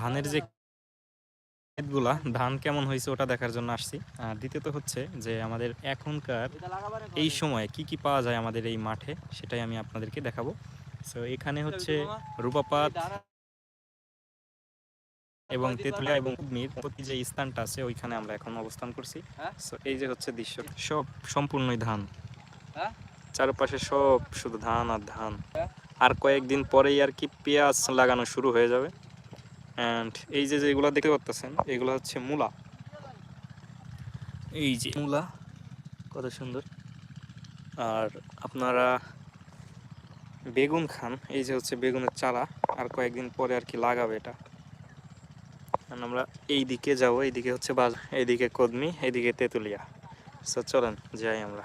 ধানের যে ক্ষেতগুলা ধান কেমন হয়েছে ওটা দেখার জন্য আসছি। আর দ্বিতীয়ত হচ্ছে যে আমাদের এখনকার এই সময়ে কি কি পাওয়া যায় আমাদের এই মাঠে সেটাই আমি আপনাদেরকে দেখাবো। সো এখানে হচ্ছে রূপাপাত এবং তেঁতুলিয়া এবং মির প্রতি যে স্থানটা আছে ওইখানে আমরা এখন অবস্থান করছি। হ্যাঁ? সো এই যে হচ্ছে দৃশ্য সব সম্পূর্ণই ধান। হ্যাঁ? চারপাশে সব শুধু ধান আর ধান। হ্যাঁ? আর কয়েকদিন পরেই আর কি পেঁয়াজ লাগানো শুরু হয়ে যাবে। অ্যান্ড এই যে যেগুলো দেখতে পাচ্ছেন এগুলো হচ্ছে মূলা। এই যে মূলা কত সুন্দর। আর আপনারা বেগুন খান এই যে হচ্ছে বেগুনের চারা আর কয়েকদিন পরে আর কি লাগাবে এটা। আমরা এই দিকে যাব এইদিকে হচ্ছে বাজার এইদিকে কদমি এইদিকে তেঁতুলিয়া। সো চলেন যাই আমরা।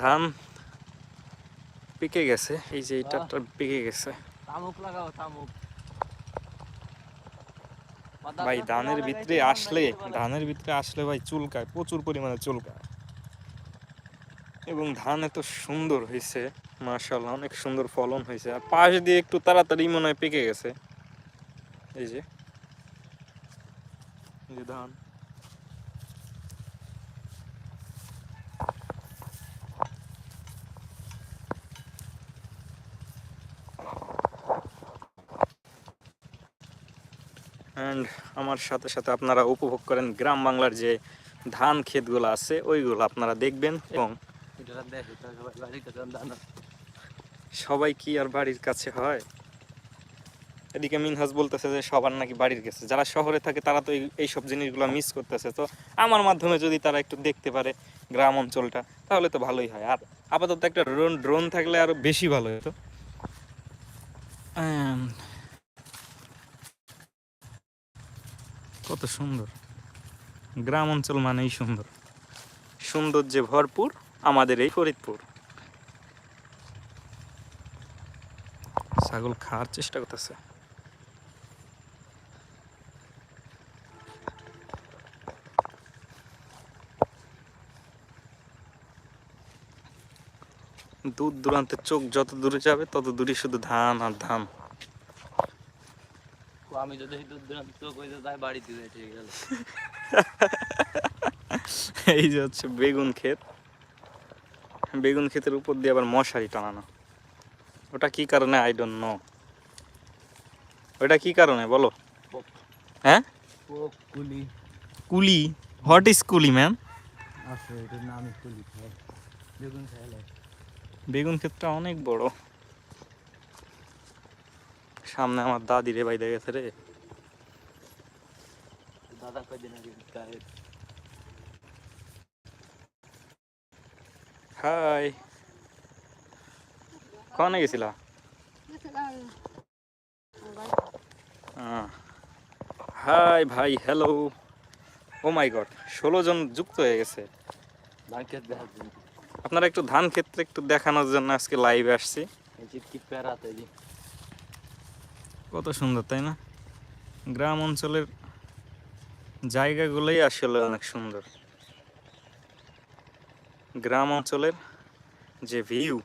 ধান পেকে গেছে এই যে এটা পেকে গেছে। তামুক লাগাও তামুক। ভাই ধানের ভিতরে আসলে ধানের ভিতরে আসলে ভাই চুলকায় প্রচুর পরিমাণে চুলকায়। এবং ধান এত সুন্দর হয়েছে মাশাআল্লাহ অনেক সুন্দর ফলন হয়েছে। আর পাশ দিয়ে একটু তাড়াতাড়ি মনে হয় পেকে গেছে। এই যে ধান। অ্যান্ড আমার সাথে সাথে আপনারা উপভোগ করেন গ্রাম বাংলার যে ধান ক্ষেতগুলো আছে, ওইগুলো আপনারা দেখবেন এবং সবাই কি আর বাড়ির কাছে হয়? এদিকে মিনহাজ বলতেছে যে সবার নাকি বাড়ির কাছে। যারা শহরে থাকে তারা তো এই- এইসব জিনিসগুলো মিস করতেছে। তো আমার মাধ্যমে যদি তারা একটু দেখতে পারে গ্রাম অঞ্চলটা, তাহলে তো ভালোই হয়। আর আপাতত একটা ড্রোন ড্রোন থাকলে আরও বেশি ভালো হতো। কত সুন্দর। গ্রাম অঞ্চল মানেই সুন্দর। সৌন্দর্যে ভরপুর আমাদের এই ফরিদপুর। ছাগল খাওয়ার চেষ্টা করতেছে। দূর দূরান্তে চোখ যত দূরে যাবে, তত দূরে শুধু ধান আর ধান। আমি যদি চোখ হইতে যাই বাড়িতে যাই ঠিক গেল এই যে হচ্ছে বেগুন ক্ষেত। বেগুন ক্ষেতের উপর দিয়ে আবার মশারি টানানো। ওটা কি কারণে? আই ডোন্ট নো ওটা কি কারণে? বলো। হ্যাঁ? কুলি। কুলি? হোয়াট ইজ কুলি ম্যান বেগুন ক্ষেতটা অনেক বড়। সামনে আমার দাদি রে বাইদে গেছে রে। দাদা কয়দিন আগে হাই। কনে গেছিলা? হাই ভাই হ্যালো ও মাই গড ষোলো জন যুক্ত হয়ে গেছে। আপনারা একটু ধান ক্ষেত্রে একটু দেখানোর জন্য আজকে লাইভে আসছি। এই কি প্যারা তৈরি কত সুন্দর, তাই না? গ্রাম অঞ্চলের জায়গাগুলোই আসলে অনেক সুন্দর। গ্রাম অঞ্চলের যে ভিউ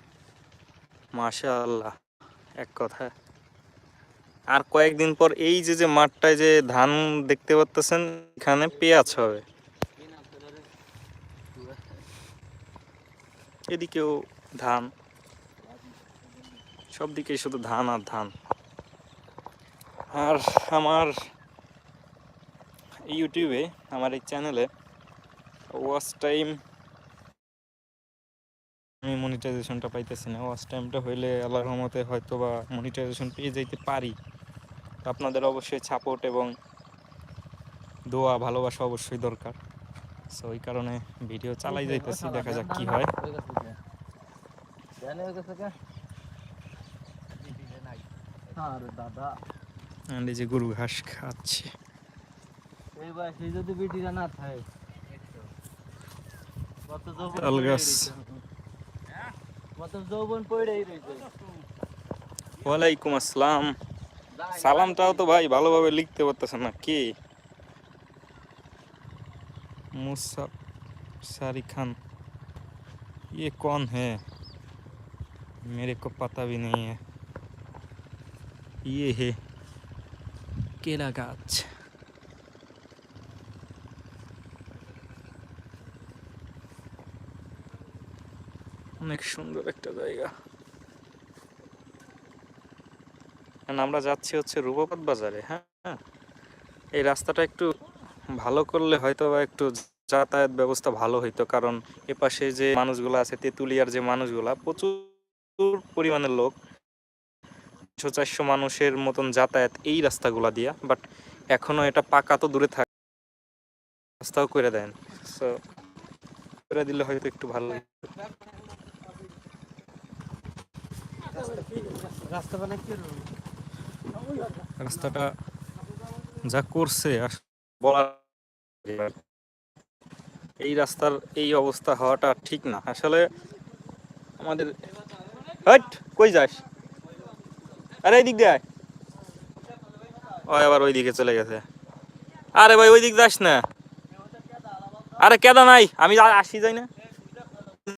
মাশা আল্লাহ এক কথা আর কয়েকদিন পর এই যে যে মাঠটায় যে ধান দেখতে পাচ্তেছেন এখানে পেঁয়াজ হবে। এদিকেও ধান। সব দিকেই শুধু ধান আর ধান। আর আমার ইউটিউবে আমার এই চ্যানেলে ওয়াচ টাইম আমি মনিটাইজেশনটা পাইতেছি না। ওয়াচ টাইমটা হইলে আল্লাহর রহমতে হয়তো বা মনিটাইজেশন পেয়ে যাইতে পারি। আপনাদের অবশ্যই সাপোর্ট এবং দোয়া ভালোবাসা অবশ্যই দরকার। সো ওই কারণে ভিডিও চালাই যাইতেছি দেখা যাক কি হয়। আরে দাদা And এই যে গরু ঘাস খাচ্ছে এই বয়সে যদি বিটিরা না থাকে কত যৌবন তাল পড়েই গাছ। রইছে। কত যৌবন পড়েই রয়েছে ওয়ালাইকুম আসসালাম সালামটাও তো ভাই ভালোভাবে লিখতে পারতেছেন না কি মুসা सारी खान ये कौन है मेरे को पता भी नहीं है ইয়ে হে কেলা গাছ অনেক সুন্দর একটা জায়গা আমরা যাচ্ছি হচ্ছে রূপপাত বাজারে হ্যাঁ। এই রাস্তাটা একটু ভালো করলে হয়তো বা একটু যাতায়াত ব্যবস্থা ভালো হইতো, কারণ এপাশে যে মানুষগুলো আছে, তেঁতুলিয়ার যে মানুষগুলা, প্রচুর পরিমাণের লোক তিনশো চারশো মানুষের মতন যাতায়াত এই রাস্তাগুলা দিয়া বাট এখনও এটা পাকা তো দূরে থাকে রাস্তাও করে দেন। সো করে দিলে হয়তো একটু ভালো কি রাস্তাটা যা করছে বলার এই রাস্তার এই অবস্থা হওয়াটা ঠিক না। আসলে আমাদের কই যাস? আরে এই দিক দিয়ে। ওই আবার ওই দিকে চলে গেছে। আরে ভাই, ওই দিক যাস না। আরে কেদা নাই আমি আসি যাই না।